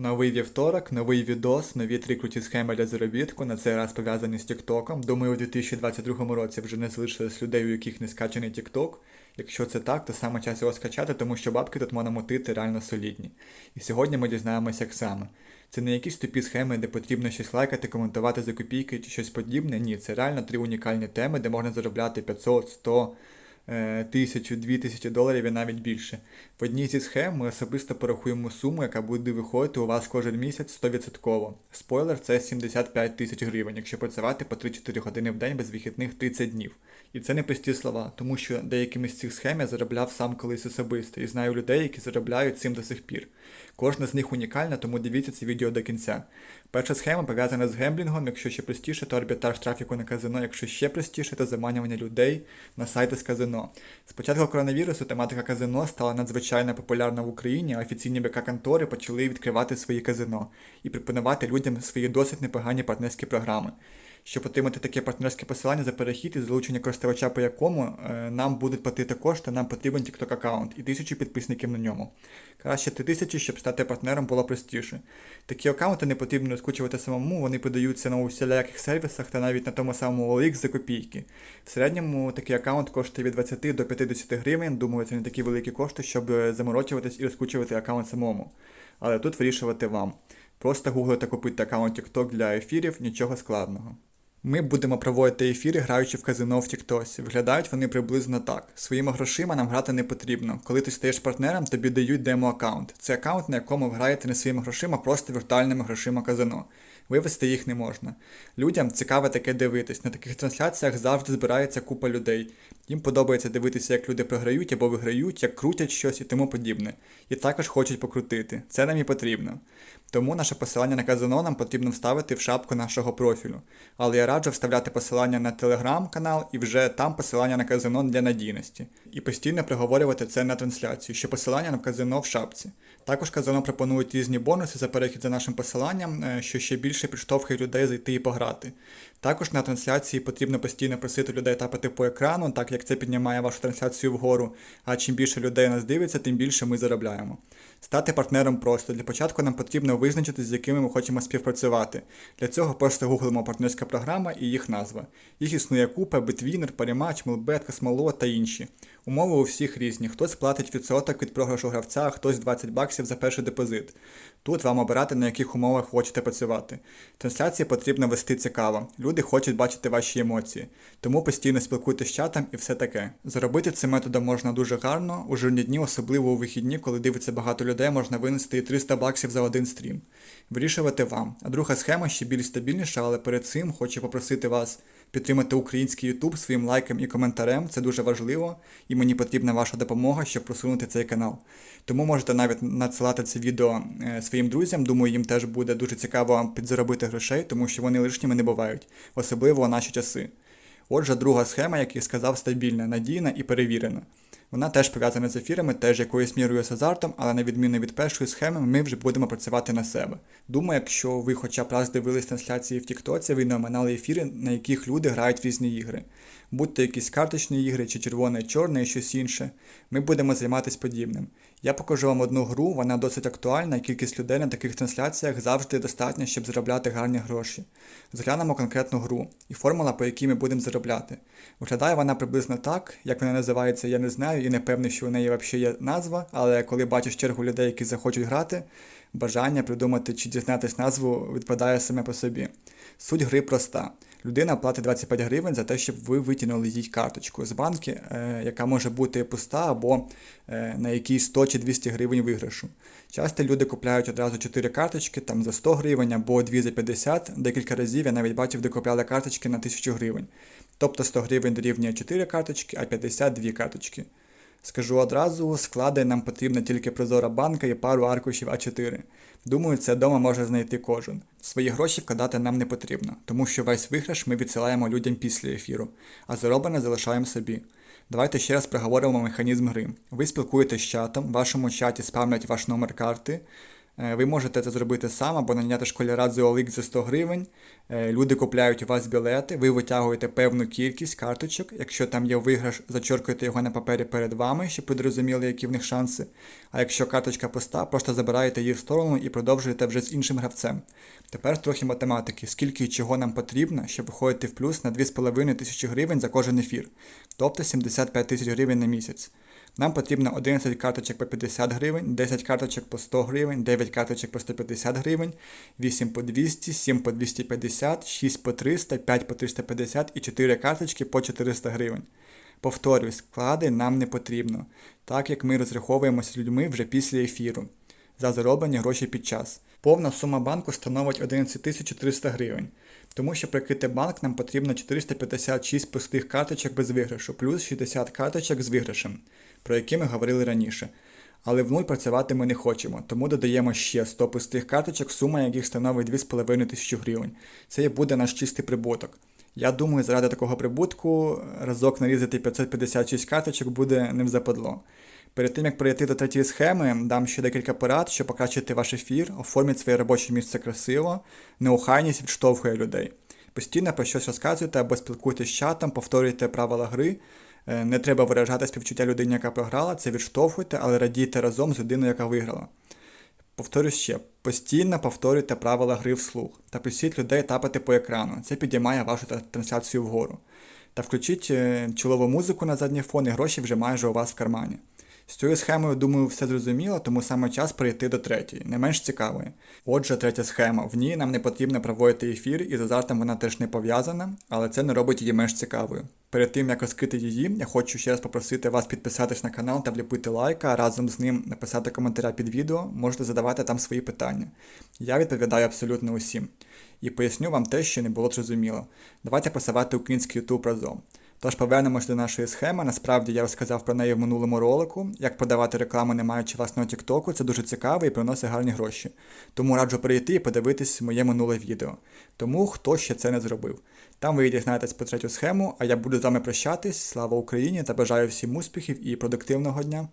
Новий вівторок, новий відос, нові три круті схеми для заробітку. На цей раз пов'язані з Тіктоком. Думаю, у 2022 році вже не залишилось людей, у яких не скачаний Тікток. Якщо це так, то саме час його скачати, тому що бабки тут можна мотити реально солідні. І сьогодні ми дізнаємося, як саме. Це не якісь тупі схеми, де потрібно щось лайкати, коментувати за копійки чи щось подібне. Ні, це реально три унікальні теми, де можна заробляти 500, 100, е, тисячу, дві тисячі доларів і навіть більше. В одній зі схем ми особисто порахуємо суму, яка буде виходити у вас кожен місяць 100%. Спойлер, це 75 тисяч гривень, якщо працювати по 3-4 години в день без вихідних 30 днів. І це не прості слова, тому що деякими з цих схем я заробляв сам колись особисто і знаю людей, які заробляють цим до сих пір. Кожна з них унікальна, тому дивіться це відео до кінця. Перша схема пов'язана з гемблінгом, якщо ще простіше, то арбітраж трафіку на казино, якщо ще простіше, то заманювання людей на сайти з казино. З початку коронавірусу тематика казино стала надзвичайно популярна в Україні, а офіційні БК-контори почали відкривати свої казино і пропонувати людям свої досить непогані партнерські програми. Щоб отримати таке партнерське посилання за перехід і залучення користувача, по якому е, нам будуть платити кошти, нам потрібен TikTok аккаунт і тисячу підписників на ньому. Краще ти тисячі, щоб стати партнером було простіше. Такі аккаунти не потрібно розкручувати самому, вони подаються на усіляких сервісах та навіть на тому самому OLX за копійки. В середньому такий аккаунт коштує від 20 до 50 гривень. Думаю, це не такі великі кошти, щоб е, заморочуватись і розкручувати аккаунт самому. Але тут вирішувати вам. Просто гуглите купити аккаунт TikTok для ефірів, нічого складного. Ми будемо проводити ефіри, граючи в казино в Тіктосі. Виглядають вони приблизно так. Своїми грошима нам грати не потрібно. Коли ти стаєш партнером, тобі дають демо-аккаунт. Це аккаунт, на якому ви граєте не своїми грошима, просто віртуальними грошима казино. Вивести їх не можна. Людям цікаво таке дивитись. На таких трансляціях завжди збирається купа людей. Їм подобається дивитися, як люди програють або виграють, як крутять щось і тому подібне. І також хочуть покрутити. Це нам і потрібно. Тому наше посилання на казино нам потрібно вставити в шапку нашого профілю. Але я раджу вставляти посилання на телеграм-канал і вже там посилання на казино для надійності. І постійно проговорювати це на трансляцію, що посилання на казино в шапці. Також казино пропонують різні бонуси за перехід за нашим посиланням, е, що ще більше підштовхує людей зайти і пограти. Також на трансляції потрібно постійно просити людей тапати по екрану, так як це піднімає вашу трансляцію вгору. А чим більше людей нас дивиться, тим більше ми заробляємо. Стати партнером просто. Для початку нам потрібно визначити, з якими ми хочемо співпрацювати. Для цього просто гуглимо партнерська програма і їх назва. Їх існує купа, Битвінер, Парімач, Мелбет, Космолот та інші. Умови у всіх різні. Хтось платить відсоток від програшу гравця, хтось 20 баксів за перший депозит. Тут вам обирати, на яких умовах хочете працювати. Трансляції потрібно вести цікаво. Люди хочуть бачити ваші емоції. Тому постійно спілкуйтесь з чатом і все таке. Заробити цим методом можна дуже гарно, у жирні дні, особливо у вихідні, коли дивиться багато людей, можна винести і 300 баксів за один стрім. Вирішувати вам. А друга схема ще більш стабільніша, але перед цим хочу попросити вас підтримати український YouTube своїм лайком і коментарем. Це дуже важливо, і мені потрібна ваша допомога, щоб просунути цей канал. Тому можете навіть надсилати це відео е, своїм друзям. Думаю, їм теж буде дуже цікаво підзаробити грошей, тому що вони лишніми не бувають, особливо у наші часи. Отже, друга схема, як я сказав, стабільна, надійна і перевірена. Вона теж пов'язана з ефірами, теж якоюсь мірою з азартом, але на відміну від першої схеми, ми вже будемо працювати на себе. Думаю, якщо ви хоча б раз дивились трансляції в Тіктоці, ви не оминали ефіри, на яких люди грають в різні ігри. Будь то якісь карточні ігри, чи червоне, чорне, і щось інше. Ми будемо займатися подібним. Я покажу вам одну гру, вона досить актуальна, і кількість людей на таких трансляціях завжди достатня, щоб заробляти гарні гроші. Зглянемо конкретну гру і формула, по якій ми будемо заробляти. Виглядає вона приблизно так, як вона називається, я не знаю і не певний, що у неї взагалі є назва, але коли бачиш чергу людей, які захочуть грати, бажання придумати чи дізнатись назву відпадає саме по собі. Суть гри проста. Людина платить 25 гривень за те, щоб ви витягнули їй карточку з банки, е, яка може бути пуста або е, на якійсь 100 чи 200 гривень виграшу. Часто люди купляють одразу 4 карточки там за 100 гривень або 2 за 50. Декілька разів я навіть бачив, де купляли карточки на 1000 гривень. Тобто 100 гривень дорівнює 4 карточки, а 50 2 карточки. Скажу одразу, склади нам потрібна тільки прозора банка і пару аркушів А4. Думаю, це вдома може знайти кожен. Свої гроші вкладати нам не потрібно, тому що весь виграш ми відсилаємо людям після ефіру, а зароблене залишаємо собі. Давайте ще раз проговоримо механізм гри. Ви спілкуєтесь з чатом, в вашому чаті спавнять ваш номер карти. Е, Ви можете це зробити сам або наняти школяра з OLX за 100 гривень. Е, Люди купляють у вас білети, ви витягуєте певну кількість карточок. Якщо там є виграш, зачеркуєте його на папері перед вами, щоб ви зрозуміли, які в них шанси. А якщо карточка пуста, просто забираєте її в сторону і продовжуєте вже з іншим гравцем. Тепер трохи математики. Скільки і чого нам потрібно, щоб виходити в плюс на 2,5 тисячі гривень за кожен ефір, тобто 75 тисяч гривень на місяць. Нам потрібно 11 карточок по 50 гривень, 10 карточок по 100 гривень, 9 карточок по 150 гривень, 8 по 200, 7 по 250, 6 по 300, 5 по 350 і 4 карточки по 400 гривень. Повторюю, склади нам не потрібно, так як ми розраховуємося з людьми вже після ефіру за зароблені гроші під час. Повна сума банку становить 11 400 гривень. Тому що прикрити банк нам потрібно 456 пустих карточок без виграшу, плюс 60 карточок з виграшем, про які ми говорили раніше. Але в нуль працювати ми не хочемо, тому додаємо ще 100 пустих карточок, сума яких становить 2,5 тисячі гривень. Це буде наш чистий прибуток. Я думаю, заради такого прибутку разок нарізати 556 карточок буде не в западло. Перед тим як перейти до третьої схеми, дам ще декілька порад, щоб покращити ваш ефір, оформіть своє робоче місце красиво, неохайність відштовхує людей. Постійно про щось розказуйте або спілкуйтесь з чатом, повторюйте правила гри. Е, Не треба виражати співчуття людині, яка програла, це відштовхуйте, але радійте разом з людиною, яка виграла. Повторюю ще, постійно повторюйте правила гри вслух та просіть людей тапати по екрану. Це підіймає вашу трансляцію вгору. Та включіть е, чолову музику на задній фон і гроші вже майже у вас в кармані. З цією схемою, думаю, все зрозуміло, тому саме час перейти до третьої, не менш цікавої. Отже, третя схема. В ній нам не потрібно проводити ефір, і з азартом вона теж не пов'язана, але це не робить її менш цікавою. Перед тим як розкрити її, я хочу ще раз попросити вас підписатись на канал та вліпити лайка, а разом з ним написати коментаря під відео, можете задавати там свої питання. Я відповідаю абсолютно усім. І поясню вам те, що не було зрозуміло. Давайте просувати український YouTube разом. Тож повернемось до нашої схеми. Насправді я розказав про неї в минулому ролику. Як подавати рекламу, не маючи власного Тіктоку, це дуже цікаво і приносить гарні гроші. Тому раджу перейти і подивитись моє минуле відео. Тому хто ще це не зробив. Там ви дізнаєтесь про третю схему, а я буду з вами прощатись. Слава Україні та бажаю всім успіхів і продуктивного дня!